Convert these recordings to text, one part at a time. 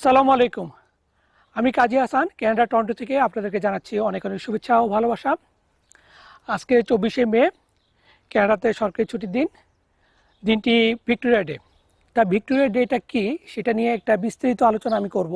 আসসালামু আলাইকুম। আমি কাজী হাসান, ক্যানাডা, টরন্টো থেকে আপনাদেরকে জানাচ্ছি অনেক অনেক শুভেচ্ছা ও ভালোবাসা। আজকে চব্বিশে মে, ক্যানাডাতে সরকারি ছুটির দিন, দিনটি ভিক্টোরিয়া ডে। তা ভিক্টোরিয়া ডেটা কি, সেটা নিয়ে একটা বিস্তারিত আলোচনা আমি করব।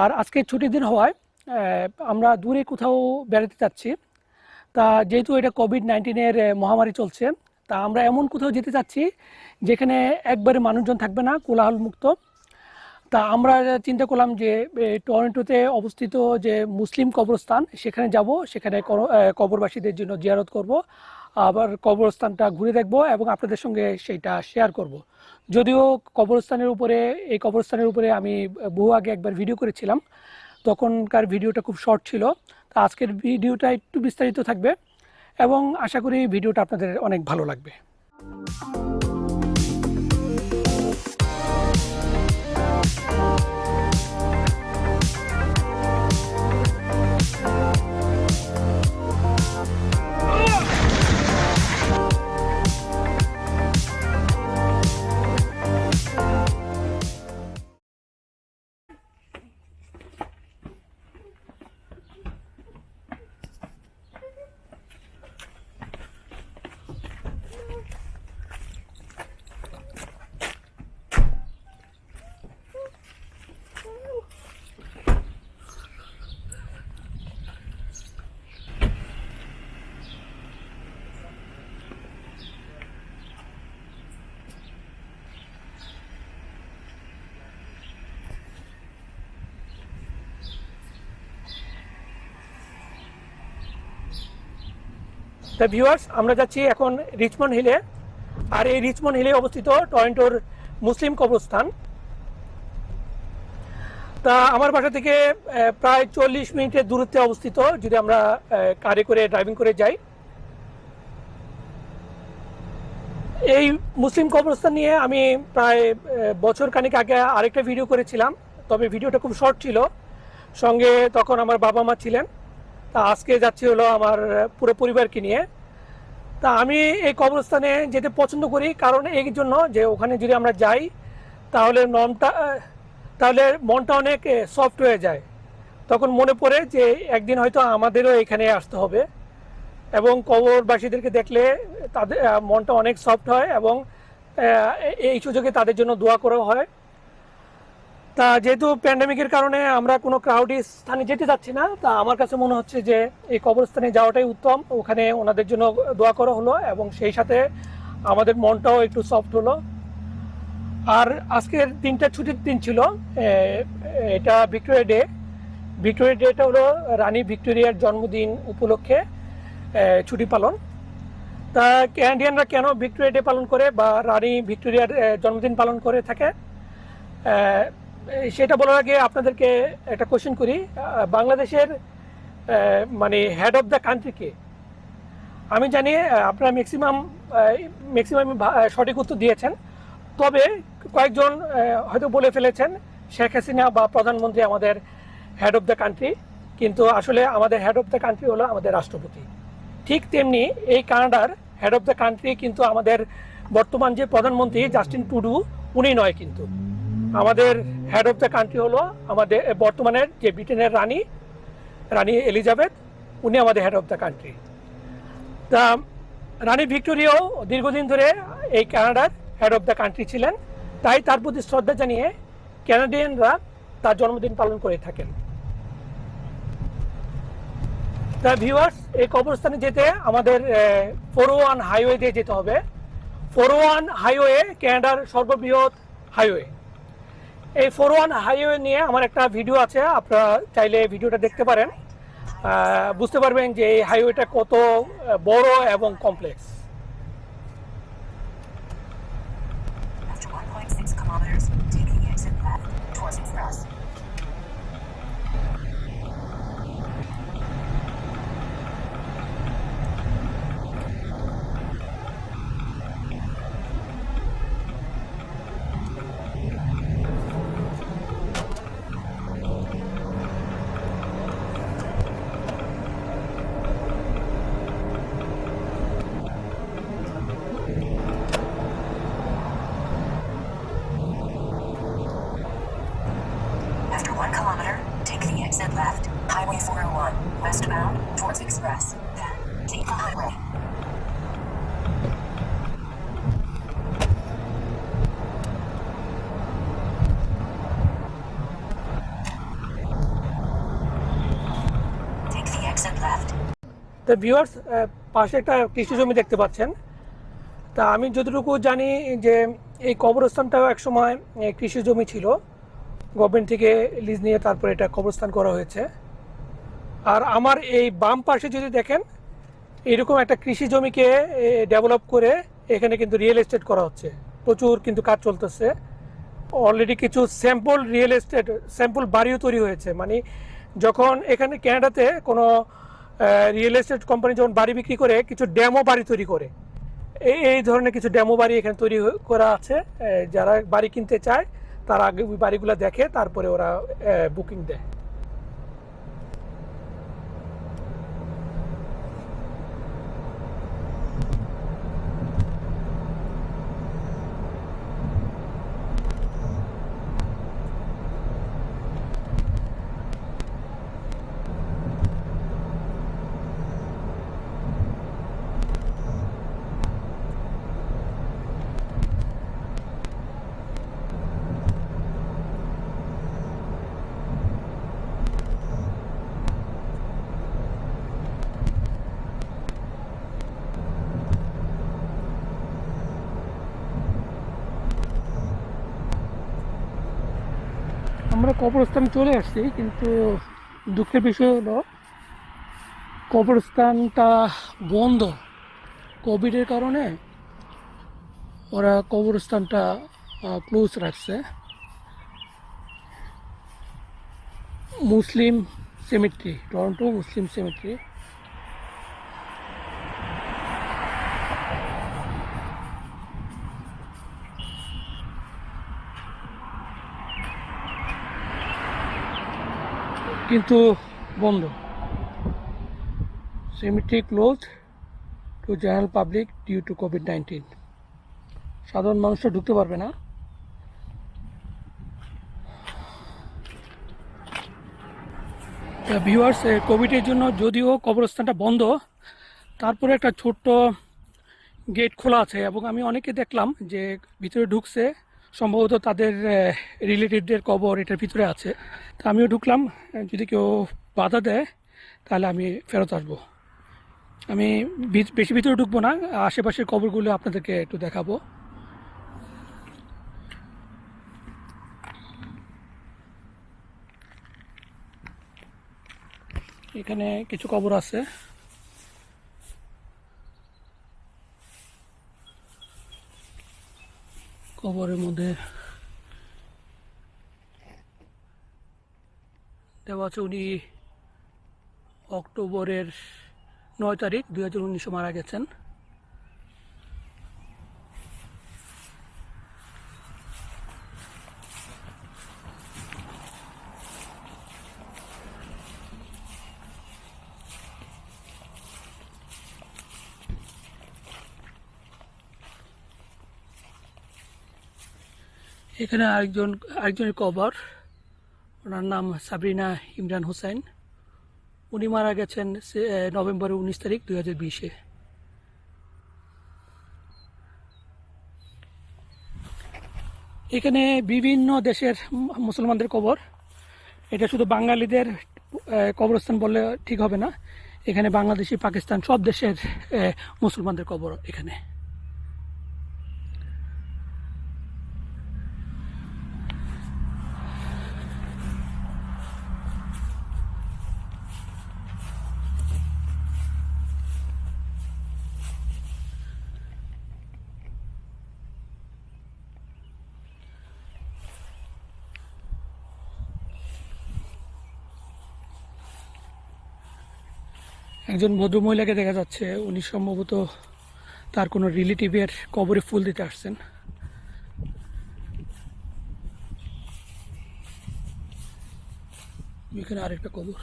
আর আজকে ছুটির দিন হওয়ায় আমরা দূরে কোথাও বেড়াতে যাচ্ছি। তা যেহেতু এটা কোভিড নাইন্টিনের মহামারী চলছে, তা আমরা এমন কোথাও যেতে চাচ্ছি, যেখানে একবারে মানুষজন থাকবে না কোলাহল মুক্ত তা আমরা চিন্তা করলাম যে টরন্টোতে অবস্থিত যে মুসলিম কবরস্থান, সেখানে যাব, সেখানে কবরবাসীদের জন্য জিয়ারত করব, আবার কবরস্থানটা ঘুরে দেখব এবং আপনাদের সঙ্গে সেইটা শেয়ার করব। যদিও কবরস্থানের উপরে, এই কবরস্থানের উপরে আমি বহু আগে একবার ভিডিও করেছিলাম, তখনকার ভিডিওটা খুব শর্ট ছিল, তা আজকের ভিডিওটা একটু বিস্তারিত থাকবে, এবং আশা করি ভিডিওটা আপনাদের অনেক ভালো লাগবে। তা ভিউয়ার্স আমরা যাচ্ছি এখন রিচমন্ড হিলে আর এই রিচমন্ড হিলে অবস্থিত টরন্টোর মুসলিম কবরস্থান। তা আমার বাসা থেকে প্রায় চল্লিশ মিনিটের দূরত্বে অবস্থিত, যদি আমরা কারে করে ড্রাইভিং করে যাই। এই মুসলিম কবরস্থান নিয়ে আমি প্রায় বছর খানিক আগে আরেকটা ভিডিও করেছিলাম। তবে ভিডিওটা খুব শর্ট ছিল। সঙ্গে তখন আমার বাবা মা ছিলেন। তা আজকে যাচ্ছি হলো আমার পুরো পরিবারকে নিয়ে। তা আমি এই কবরস্থানে যেতে পছন্দ করি কারণ এই জন্য যে ওখানে যদি আমরা যাই তাহলে আহ, তাহলে মনটা অনেক সফট হয়ে যায়। তখন মনে পড়ে যে একদিন হয়তো আমাদেরও এখানে আসতে হবে। এবং কবরবাসীদেরকে দেখলে তাদের মনটা অনেক সফট হয় এবং এই সুযোগে তাদের জন্য দোয়া করা হয়। তা যেহেতু প্যান্ডামিকের কারণে আমরা কোনো ক্রাউডি স্থানে যেতে যাচ্ছি না, তা আমার কাছে মনে হচ্ছে যে এই কবরস্থানে যাওয়াটাই উত্তম। ওখানে ওনাদের জন্য দোয়া করা হলো এবং সেই সাথে আমাদের মনটাও একটু সফট হলো। আর আজকের দিনটা ছুটির দিন ছিল। এটা ভিক্টোরিয়া ডে। ভিক্টোরিয়া ডেটা হলো রানী ভিক্টোরিয়ার জন্মদিন উপলক্ষে ছুটি পালন। তা ক্যানাডিয়ানরা কেন ভিক্টোরিয়া ডে পালন করে বা রানী ভিক্টোরিয়ার জন্মদিন পালন করে থাকে? সেটা বলার আগে আপনাদেরকে একটা কোশ্চেন করি। বাংলাদেশের মানে হেড অফ দ্য কান্ট্রিকে আমি জানি আপনারা ম্যাক্সিমাম ম্যাক্সিমাম সঠিক উত্তর দিয়েছেন। তবে কয়েকজন হয়তো বলে ফেলেছেন, শেখ হাসিনা বা প্রধানমন্ত্রী আমাদের হেড অফ দ্য কান্ট্রি কিন্তু আসলে আমাদের হেড অফ দ্য কান্ট্রি হলো আমাদের রাষ্ট্রপতি। ঠিক তেমনি এই কানাডার হেড অফ দ্য কান্ট্রি কিন্তু আমাদের বর্তমান যে প্রধানমন্ত্রী জাস্টিন টুডু উনি নয় কিন্তু। আমাদের হেড অফ দ্য কান্ট্রি হলো আমাদের বর্তমানের যে ব্রিটেনের রানী রানী এলিজাবেথ, উনি আমাদের হেড অফ দ্য কান্ট্রি তা, রানী ভিক্টোরিয়াও দীর্ঘদিন ধরে এই কানাডার হেড অফ দ্য কান্ট্রি ছিলেন। তাই তার প্রতি শ্রদ্ধা জানিয়ে ক্যানাডিয়ানরা তার জন্মদিন পালন করে থাকেন। তা ভিউয়ার্স এই কবরস্থানে যেতে আমাদের ফোর ওয়ান হাইওয়ে দিয়ে যেতে হবে। ফোর ওয়ান হাইওয়ে ক্যানাডার সর্ববৃহৎ হাইওয়ে। এই ফোর ওয়ান হাইওয়ে নিয়ে আমার একটা ভিডিও আছে, আপনারা চাইলে ভিডিওটা দেখতে পারেন। বুঝতে পারবেন যে এই হাইওয়েটা কত বড় এবং কমপ্লেক্স। তো ভিউয়ার্স পাশে একটা কৃষি জমি দেখতে পাচ্ছেন। তা আমি যতটুকু জানি যে এই কবরস্থানটাও একসময় কৃষি জমি ছিল। গভর্নমেন্ট থেকে লিজ নিয়ে তারপরে এটা কবরস্থান করা হয়েছে। আর আমার এই বাম পাশে যদি দেখেন, এরকম একটা কৃষি জমিকে ডেভেলপ করে এখানে কিন্তু রিয়েল এস্টেট করা হচ্ছে। প্রচুর কিন্তু কাজ চলতেছে। অলরেডি কিছু স্যাম্পল রিয়েল এস্টেট স্যাম্পল বাড়িও তৈরি হয়েছে। মানে যখন এখানে ক্যানাডাতে কোনো রিয়েল এস্টেট কোম্পানি যখন বাড়ি বিক্রি করে, কিছু ড্যামো বাড়ি তৈরি করে। এই এই ধরনের কিছু ড্যামো বাড়ি এখানে তৈরি করা আছে। যারা বাড়ি কিনতে চায়, তারা আগে ওই বাড়িগুলো দেখে, তারপরে ওরা বুকিং দেয়। আমরা কবরস্থান চলে আসছি, কিন্তু দুঃখের বিষয় হলো কবরস্থানটা বন্ধ। কোভিডের কারণে ওরা কবরস্থানটা ক্লোজ রাখছে। Muslim cemetery Toronto Muslim cemetery কিন্তু বন্ধ। Cemetery close to general public due to COVID nineteen সাধারণ মানুষরা ঢুকতে পারবে না। ভিউয়ার্স কোভিডের জন্য যদিও কবরস্থানটা বন্ধ, তারপরে একটা ছোট্ট গেট খোলা আছে এবং আমি অনেকে দেখলাম যে ভিতরে ঢুকছে। সম্ভবত তাদের রিলেটিভদের কবর এটার ভিতরে আছে। তা আমিও ঢুকলাম। যদি কেউ বাধা দেয়, তাহলে আমি ফেরত আসব। আমি বেশি ভিতরে ঢুকবো না। আশেপাশের কবরগুলো আপনাদেরকে একটু দেখাবো। এখানে কিছু কবর আছে। কবরের মধ্যে। দেওয়া আছে উনি অক্টোবরের নয় তারিখ দুই হাজার উনিশে মারা গেছেন। এখানে আরেকজন, আরেকজনের কবর। ওনার নাম সাবরিনা ইমরান হোসেন। উনি মারা গেছেন নভেম্বরের উনিশ তারিখ দুই হাজার বিশে। এখানে বিভিন্ন দেশের মুসলমানদের কবর। এটা শুধু বাঙালিদের কবরস্থান বললে ঠিক হবে না। এখানে বাংলাদেশি, পাকিস্তান সব দেশের মুসলমানদের কবর এখানে। একজন ভদ্রমহিলাকে দেখা যাচ্ছে, উনি সম্ভবত তার কোনো রিলেটিভের কবরে ফুল দিতে আসছেন। এখানে আরেকটা কবর।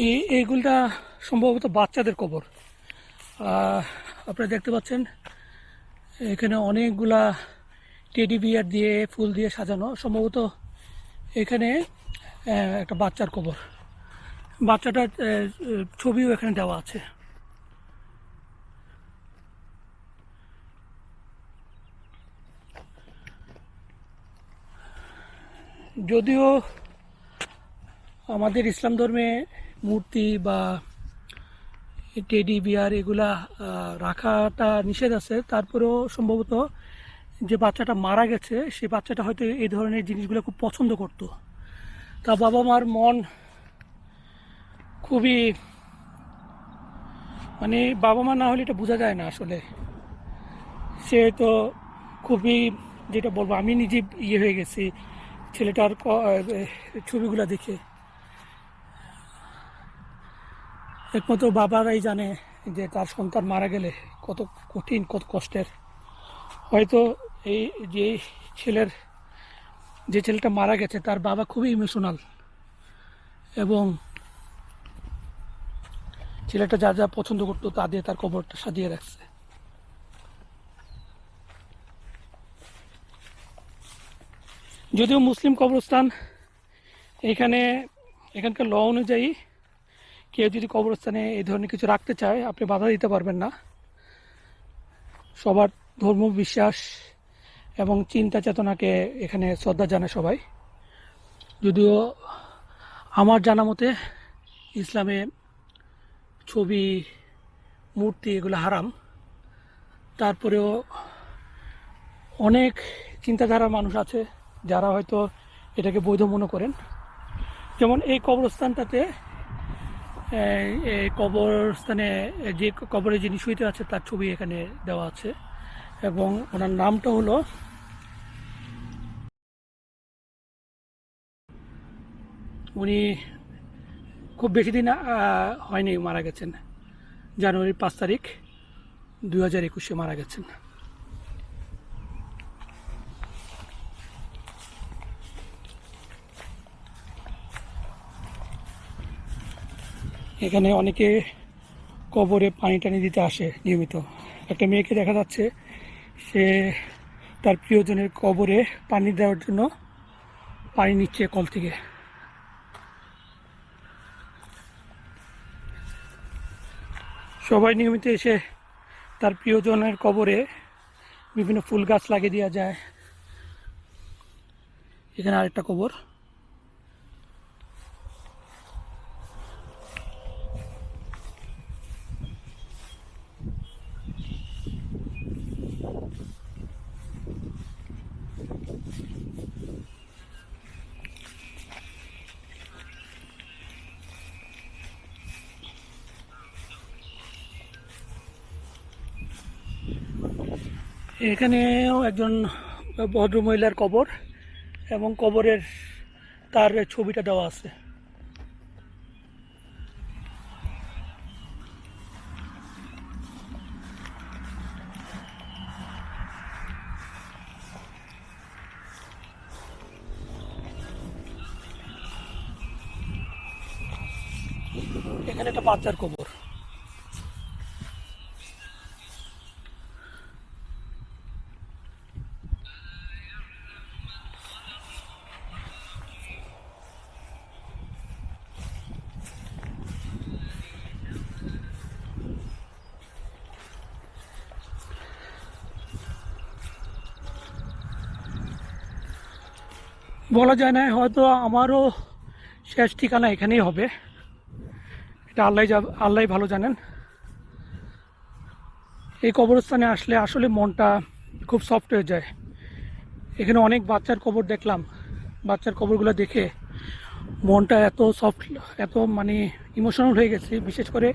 এই এইগুলটা সম্ভবত বাচ্চাদের কবর। আপনারা দেখতে পাচ্ছেন, এখানে অনেকগুলা টেডি বিয়ার দিয়ে, ফুল দিয়ে সাজানো। সম্ভবত এখানে একটা বাচ্চার কবর। বাচ্চাটার ছবিও এখানে দেওয়া আছে। যদিও আমাদের ইসলাম ধর্মে মূর্তি বা টেডি বিয়ার এগুলা রাখাটা নিষেধ আছে। তারপরেও সম্ভবত যে বাচ্চাটা মারা গেছে সেই বাচ্চাটা হয়তো এই ধরনের জিনিসগুলো খুব পছন্দ করতো। তা বাবা মার মন খুবই মানে বাবা মা না হলে এটা বোঝা যায় না আসলে। সে তো খুবই, যেটা বলব, আমি নিজে ইয়ে হয়ে গেছি ছেলেটার ছবিগুলো দেখে। একমাত্র বাবারাই জানে যে তার সন্তান মারা গেলে কত কঠিন, কত কষ্টের। হয়তো এই যে ছেলের, যে ছেলেটা মারা গেছে, তার বাবা খুবই ইমোশনাল এবং ছেলেটা যা যা পছন্দ করতো, তা দিয়ে তার কবরটা সাজিয়ে রাখছে। যদিও মুসলিম কবরস্থান এখানে, এখানকার ল অনুযায়ী কেউ যদি কবরস্থানে এই ধরনের কিছু রাখতে চায়, আপনি বাধা দিতে পারবেন না। সবার ধর্ম, বিশ্বাস এবং চিন্তা চেতনাকে এখানে শ্রদ্ধা জানায় সবাই। যদিও আমার জানা মতে ইসলামে ছবি, মূর্তি এগুলো হারাম। তারপরেও অনেক চিন্তাধারার মানুষ আছে যারা হয়তো এটাকে বৈধ মনে করেন। যেমন এই কবরস্থানটাতে কবরস্থানে যে কবরে যিনি শুইতে আছে, তার ছবি এখানে দেওয়া আছে। এবং ওনার নামটা হলো উনি খুব বেশি দিন হয়নি মারা গেছেন। জানুয়ারির পাঁচ তারিখ দু হাজার একুশে মারা গেছেন। এখানে অনেকে কবরে পানি টানি দিতে আসে নিয়মিত। একটা মেয়েকে দেখা যাচ্ছে, সে তার প্রিয়জনের কবরে পানি দেওয়ার জন্য পানি নিচ্ছে কল থেকে। সবাই নিয়মিত এসে তার প্রিয়জনের কবরে বিভিন্ন ফুল গাছ লাগিয়ে দেওয়া যায়। এখানে আরেকটা কবর। এখানেও একজন ভদ্রমহিলার কবর এবং কবরের তার ছবিটা দেওয়া আছে। এখানে একটা বাচ্চার কবর। বলা যায় না, হয়তো আমারও শেষ ঠিকানা এখানেই হবে। এটা আল্লাহ যা আল্লাহ ভালো জানেন। এই কবরস্থানে আসলে আসলে মনটা খুব সফট হয়ে যায়। এখানে অনেক বাচ্চার কবর দেখলাম। বাচ্চার কবরগুলো দেখে মনটা এত সফট এত মানে ইমোশনাল হয়ে গেছে। বিশেষ করে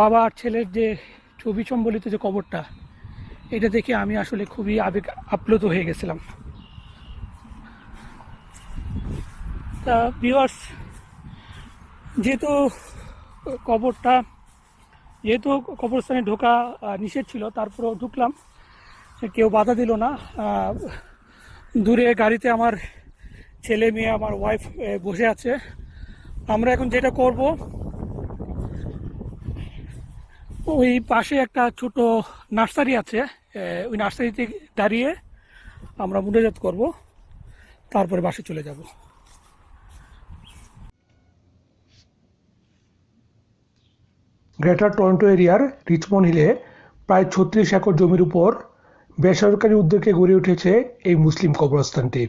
বাবা আর ছেলের যে ছবি সম্বলিত যে কবরটা, এটা দেখে আমি আসলে খুবই আবেগ আপ্লুত হয়ে গেছিলাম। তা ভিউয়ার্স যেহেতু কবরটা, যেহেতু কবরস্থানে ঢোকা নিষেধ ছিল, তারপরেও ঢুকলাম। কেউ বাধা দিল না। দূরে গাড়িতে আমার ছেলে মেয়ে, আমার ওয়াইফ বসে আছে। আমরা এখন যেটা করব, ওই পাশে একটা ছোট নার্সারি আছে। ওই নার্সারিতে দাঁড়িয়ে আমরা মুন্ডাজাত করব, তারপরে বাসে চলে যাব। গ্রেটার টরন্টো এরিয়ার রিচমন্ড হিলে প্রায় ছত্রিশ একর জমির উপর বেসরকারি উদ্যোগে গড়ে উঠেছে এই মুসলিম কবরস্থানটি।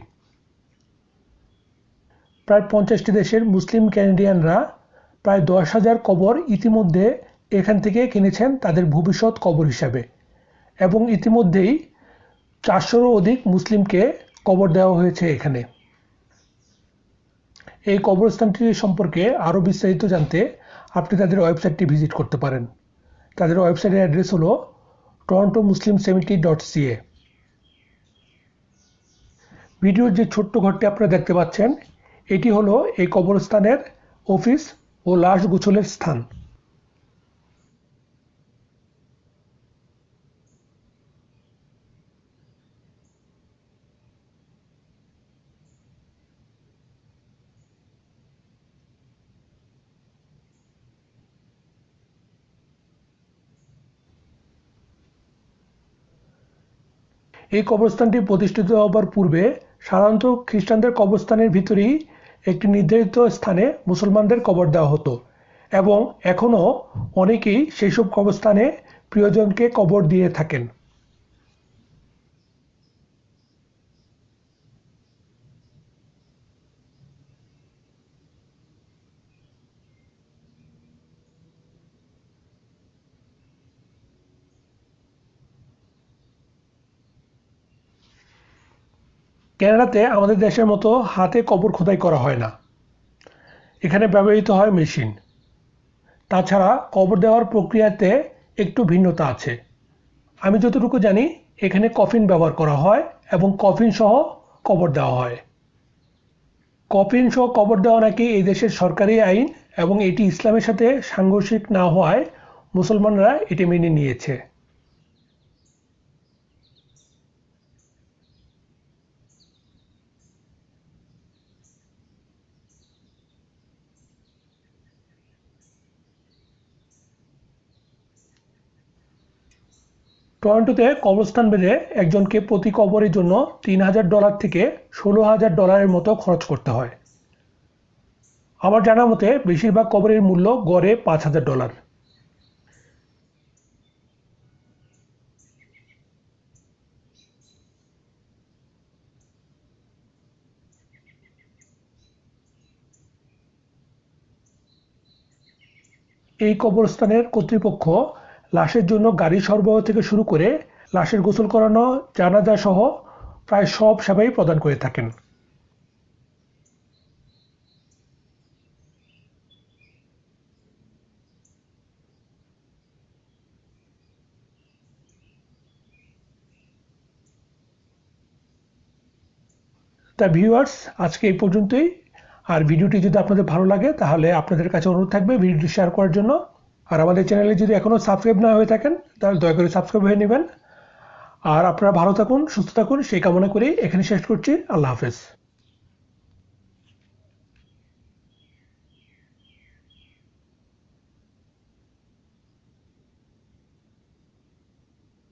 প্রায় পঞ্চাশটি দেশের মুসলিম ক্যানাডিয়ানরা প্রায় দশ হাজার কবর ইতিমধ্যে এখান থেকে কিনেছেন তাদের ভবিষ্যৎ কবর হিসাবে এবং ইতিমধ্যেই চারশোরও অধিক মুসলিমকে কবর দেওয়া হয়েছে এখানে। এই কবরস্থানটি সম্পর্কে আরও বিস্তারিত জানতে আপনি তাদের ওয়েবসাইটটি ভিজিট করতে পারেন। তাদের ওয়েবসাইটের অ্যাড্রেস হল Toronto Muslim cemetery dot CA ভিডিওর যে ছোট্ট ঘরটি আপনারা দেখতে পাচ্ছেন, এটি হলো এই কবরস্থানের অফিস ও লাশ গোছলের স্থান। এই কবরস্থানটি প্রতিষ্ঠিত হবার পূর্বে সাধারণত খ্রিস্টানদের কবরস্থানের ভিতরেই একটি নির্ধারিত স্থানে মুসলমানদের কবর দেওয়া হতো এবং এখনও অনেকেই সেই সব কবরস্থানে প্রিয়জনকে কবর দিয়ে থাকেন। ক্যানাডাতে আমাদের দেশের মতো হাতে কবর খোদাই করা হয় না। এখানে ব্যবহৃত হয় মেশিন। তাছাড়া কবর দেওয়ার প্রক্রিয়াতে একটু ভিন্নতা আছে। আমি যতটুকু জানি, এখানে কফিন ব্যবহার করা হয় এবং কফিন সহ কবর দেওয়া হয়। কফিন সহ কবর দেওয়া নাকি এই দেশের সরকারি আইন এবং এটি ইসলামের সাথে সাংঘর্ষিক না হওয়ায় মুসলমানরা এটি মেনে নিয়েছে। টরন্টোতে কবরস্থান বেঁধে একজনকে প্রতি কবরের জন্য তিন হাজার ডলার থেকে ষোলো হাজার ডলারের মতো খরচ করতে হয়। আমার জানা মতে, বেশিরভাগ কবরের মূল্য গড়ে পাঁচ হাজার ডলার। এই কবরস্থানের কর্তৃপক্ষ লাশের জন্য গাড়ি সরবরাহ থেকে শুরু করে লাশের গোসল করানো, জানাজা সহ প্রায় সব সেবাই প্রদান করে থাকেন। তা ভিউয়ার্স, আজকে এই পর্যন্তই। আর ভিডিওটি যদি আপনাদের ভালো লাগে, তাহলে আপনাদের কাছে অনুরোধ থাকবে ভিডিওটি শেয়ার করার জন্য। আর আমাদের চ্যানেলে যদি এখনও সাবস্ক্রাইব না হয়ে থাকেন, তাহলে দয়া করে সাবস্ক্রাইব হয়ে নেবেন। আর আপনারা ভালো থাকুন, সুস্থ থাকুন, সেই কামনা করেই এখানে শেষ করছি। আল্লাহ হাফেজ।